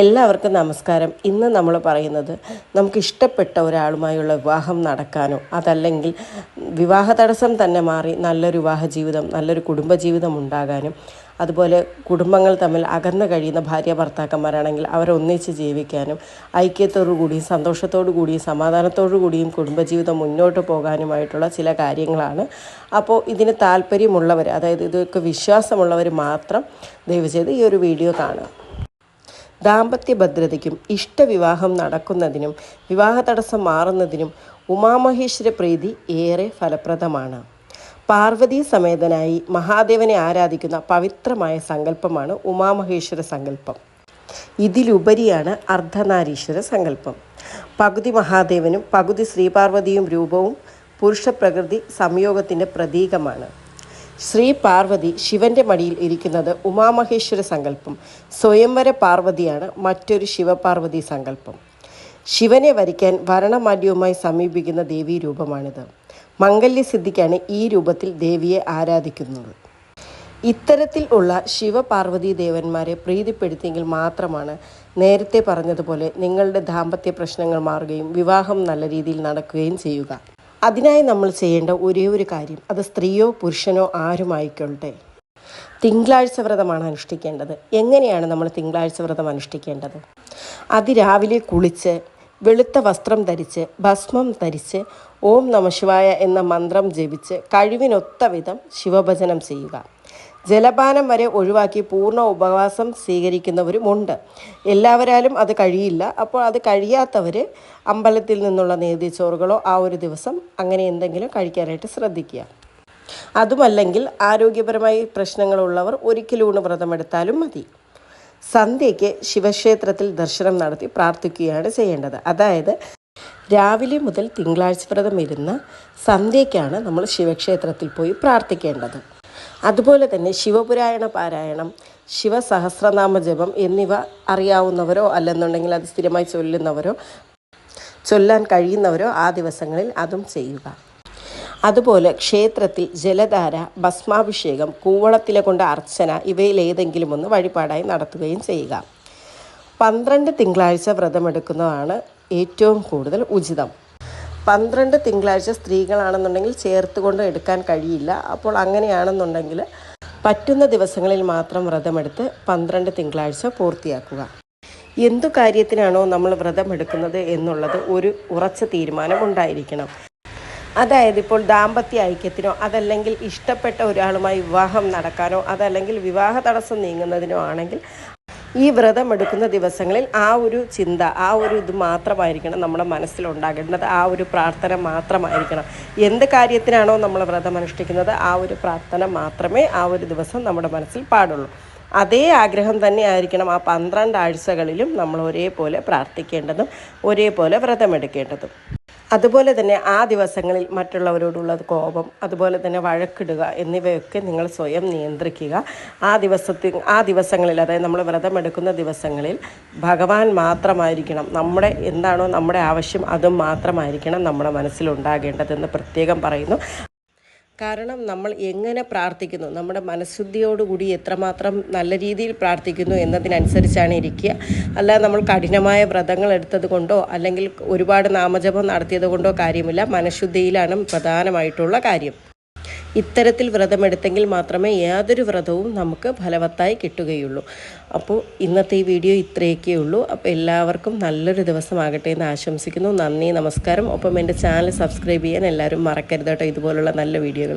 എല്ലാവർക്കും നമസ്കാരം. ഇന്ന് നമ്മൾ പറയുന്നത് നമുക്ക് ഇഷ്ടപ്പെട്ട ഒരാളുമായുള്ള വിവാഹം നടക്കാനോ അതല്ലെങ്കിൽ വിവാഹ തടസ്സം തന്നെ മാറി നല്ലൊരു വിവാഹ ജീവിതം നല്ലൊരു കുടുംബ ജീവിതം ഉണ്ടാകാനും അതുപോലെ കുടുംബങ്ങൾ തമ്മിൽ അകന്നു കഴിയുന്ന ഭാര്യ ഭർത്താക്കന്മാരാണെങ്കിൽ അവരൊന്നിച്ച് ജീവിക്കാനും ഐക്യത്തോടു കൂടിയും സന്തോഷത്തോടു കൂടിയും സമാധാനത്തോടു കൂടിയും കുടുംബജീവിതം മുന്നോട്ട് പോകാനുമായിട്ടുള്ള ചില കാര്യങ്ങളാണ്. അപ്പോൾ ഇതിന് താല്പര്യമുള്ളവർ അതായത് ഇതൊക്കെ വിശ്വാസമുള്ളവർ മാത്രം ദയവ് ചെയ്ത് ഈ ഒരു വീഡിയോ കാണുക. ദാമ്പത്യ ഭദ്രതയ്ക്കും ഇഷ്ടവിവാഹം നടക്കുന്നതിനും വിവാഹ തടസ്സം മാറുന്നതിനും ഉമാമഹേശ്വര പ്രീതി ഏറെ ഫലപ്രദമാണ്. പാർവതി സമേതനായി മഹാദേവനെ ആരാധിക്കുന്ന പവിത്രമായ സങ്കല്പമാണ് ഉമാമഹേശ്വര സങ്കല്പം. ഇതിലുപരിയാണ് അർദ്ധനാരീശ്വര സങ്കല്പം. പകുതി മഹാദേവനും പകുതി ശ്രീപാർവതിയും രൂപവും പുരുഷപ്രകൃതി സംയോഗത്തിന്റെ പ്രതീകമാണ്. ശ്രീ പാർവതി ശിവന്റെ മടിയിൽ ഇരിക്കുന്നത് ഉമാമഹേശ്വര സങ്കല്പം. സ്വയംവര പാർവതിയാണ് മറ്റൊരു ശിവപാർവതി സങ്കല്പം. ശിവനെ വരിക്കാൻ വരണമാല്യവുമായി സമീപിക്കുന്ന ദേവീ രൂപമാണിത്. മംഗല്യസിദ്ധിക്കാണ് ഈ രൂപത്തിൽ ദേവിയെ ആരാധിക്കുന്നത്. ഇത്തരത്തിൽ ഉള്ള ശിവപാർവതി ദേവന്മാരെ പ്രീതിപ്പെടുത്തിയെങ്കിൽ മാത്രമാണ് നേരത്തെ പറഞ്ഞതുപോലെ നിങ്ങളുടെ ദാമ്പത്യ പ്രശ്നങ്ങൾ മാറുകയും വിവാഹം നല്ല രീതിയിൽ നടക്കുകയും ചെയ്യുക. അതിനായി നമ്മൾ ചെയ്യേണ്ട ഒരേ ഒരു കാര്യം അത് സ്ത്രീയോ പുരുഷനോ ആരുമായിക്കൊള്ളട്ടെ തിങ്കളാഴ്ച വ്രതമാണ് അനുഷ്ഠിക്കേണ്ടത്. എങ്ങനെയാണ് നമ്മൾ തിങ്കളാഴ്ച വ്രതം അനുഷ്ഠിക്കേണ്ടത്? അതിരാവിലെ കുളിച്ച് വെളുത്ത വസ്ത്രം ധരിച്ച് ഭസ്മം ധരിച്ച് ഓം നമശിവായ എന്ന മന്ത്രം ജപിച്ച് കഴിവിനൊത്ത വിധം ശിവഭജനം ചെയ്യുക. ജലപാനം വരെ ഒഴിവാക്കി പൂർണ ഉപവാസം സ്വീകരിക്കുന്നവരുമുണ്ട്. എല്ലാവരാലും അത് കഴിയില്ല. അപ്പോൾ അത് കഴിയാത്തവർ അമ്പലത്തിൽ നിന്നുള്ള നേതിച്ചോറുകളോ ആ ഒരു ദിവസം അങ്ങനെ എന്തെങ്കിലും കഴിക്കാനായിട്ട് ശ്രദ്ധിക്കുക. അതുമല്ലെങ്കിൽ ആരോഗ്യപരമായി പ്രശ്നങ്ങളുള്ളവർ ഒരിക്കലൂണ് വ്രതമെടുത്താലും മതി. സന്ധ്യയ്ക്ക് ശിവക്ഷേത്രത്തിൽ ദർശനം നടത്തി പ്രാർത്ഥിക്കുകയാണ് ചെയ്യേണ്ടത്. അതായത് രാവിലെ മുതൽ തിങ്കളാഴ്ച വ്രതം ഇരുന്ന സന്ധ്യയ്ക്കാണ് നമ്മൾ ശിവക്ഷേത്രത്തിൽ പോയി പ്രാർത്ഥിക്കേണ്ടത്. അതുപോലെ തന്നെ ശിവപുരായണ പാരായണം ശിവസഹസ്രനാമ ജപം എന്നിവ അറിയാവുന്നവരോ അല്ലെന്നുണ്ടെങ്കിൽ അത് സ്ഥിരമായി ചൊല്ലുന്നവരോ ചൊല്ലാൻ കഴിയുന്നവരോ ആ ദിവസങ്ങളിൽ അതും ചെയ്യുക. അതുപോലെ ക്ഷേത്രത്തിൽ ജലധാര ഭസ്മാഭിഷേകം കൂവളത്തിലെ കൊണ്ട് അർച്ചന ഇവയിൽ ഏതെങ്കിലും ഒന്ന് വഴിപാടായി നടത്തുകയും ചെയ്യുക. പന്ത്രണ്ട് തിങ്കളാഴ്ച വ്രതമെടുക്കുന്നതാണ് ഏറ്റവും കൂടുതൽ ഉചിതം. പന്ത്രണ്ട് തിങ്കളാഴ്ച സ്ത്രീകളാണെന്നുണ്ടെങ്കിൽ ചേർത്തുകൊണ്ട് എടുക്കാൻ കഴിയില്ല. അപ്പോൾ അങ്ങനെയാണെന്നുണ്ടെങ്കിൽ പറ്റുന്ന ദിവസങ്ങളിൽ മാത്രം വ്രതമെടുത്ത് പന്ത്രണ്ട് തിങ്കളാഴ്ച പൂർത്തിയാക്കുക. എന്തു കാര്യത്തിനാണോ നമ്മൾ വ്രതമെടുക്കുന്നത് എന്നുള്ളത് ഒരു ഉറച്ച തീരുമാനം ഉണ്ടായിരിക്കണം. അതായത് ഇപ്പോൾ ദാമ്പത്യ ഐക്യത്തിനോ അതല്ലെങ്കിൽ ഇഷ്ടപ്പെട്ട ഒരാളുമായി വിവാഹം നടക്കാനോ അതല്ലെങ്കിൽ വിവാഹ തടസ്സം നീങ്ങുന്നതിനോ ആണെങ്കിൽ ഈ വ്രതം എടുക്കുന്ന ദിവസങ്ങളിൽ ആ ഒരു ചിന്ത ആ ഒരു ഇത് മാത്രമായിരിക്കണം നമ്മുടെ മനസ്സിലുണ്ടാകേണ്ടത്. ആ ഒരു പ്രാർത്ഥന മാത്രമായിരിക്കണം. എന്ത് കാര്യത്തിനാണോ നമ്മൾ വ്രതം അനുഷ്ഠിക്കുന്നത് ആ ഒരു പ്രാർത്ഥന മാത്രമേ ആ ഒരു ദിവസം നമ്മുടെ മനസ്സിൽ പാടുള്ളൂ. അതേ ആഗ്രഹം തന്നെ ആയിരിക്കണം ആ പന്ത്രണ്ട് ആഴ്ചകളിലും നമ്മൾ ഒരേപോലെ പ്രാർത്ഥിക്കേണ്ടതും ഒരേപോലെ വ്രതമെടുക്കേണ്ടതും. അതുപോലെ തന്നെ ആ ദിവസങ്ങളിൽ മറ്റുള്ളവരോടുള്ള കോപം അതുപോലെ തന്നെ വഴക്കിടുക എന്നിവയൊക്കെ നിങ്ങൾ സ്വയം നിയന്ത്രിക്കുക. ആ ദിവസത്തിൽ ആ ദിവസങ്ങളിൽ അതായത് നമ്മൾ വ്രതമെടുക്കുന്ന ദിവസങ്ങളിൽ ഭഗവാൻ മാത്രമായിരിക്കണം. നമ്മുടെ എന്താണോ നമ്മുടെ ആവശ്യം അതും മാത്രമായിരിക്കണം നമ്മുടെ മനസ്സിലുണ്ടാകേണ്ടതെന്ന് പ്രത്യേകം പറയുന്നു. കാരണം നമ്മൾ എങ്ങനെ പ്രാർത്ഥിക്കുന്നു? നമ്മുടെ മനഃശുദ്ധിയോടുകൂടി എത്രമാത്രം നല്ല രീതിയിൽ പ്രാർത്ഥിക്കുന്നു എന്നതിനനുസരിച്ചാണ് ഇരിക്കുക. അല്ലാതെ നമ്മൾ കഠിനമായ വ്രതങ്ങൾ എടുത്തത് കൊണ്ടോ അല്ലെങ്കിൽ ഒരുപാട് നാമജപം നടത്തിയത് കൊണ്ടോ കാര്യമില്ല. മനഃശുദ്ധിയിലാണ് പ്രധാനമായിട്ടുള്ള കാര്യം. ഇത്തരത്തിൽ വ്രതമെടുത്തെങ്കിൽ മാത്രമേ യാതൊരു വ്രതവും നമുക്ക് ഫലവത്തായി കിട്ടുകയുള്ളൂ. അപ്പോൾ ഇന്നത്തെ ഈ വീഡിയോ ഇത്രയൊക്കെ ഉള്ളൂ. അപ്പോൾ എല്ലാവർക്കും നല്ലൊരു ദിവസമാകട്ടെ എന്ന് ആശംസിക്കുന്നു. നന്ദി നമസ്കാരം. ഒപ്പം എന്റെ ചാനൽ സബ്സ്ക്രൈബ് ചെയ്യാൻ എല്ലാവരും മറക്കരുത് കേട്ടോ. ഇതുപോലുള്ള നല്ല വീഡിയോകൾ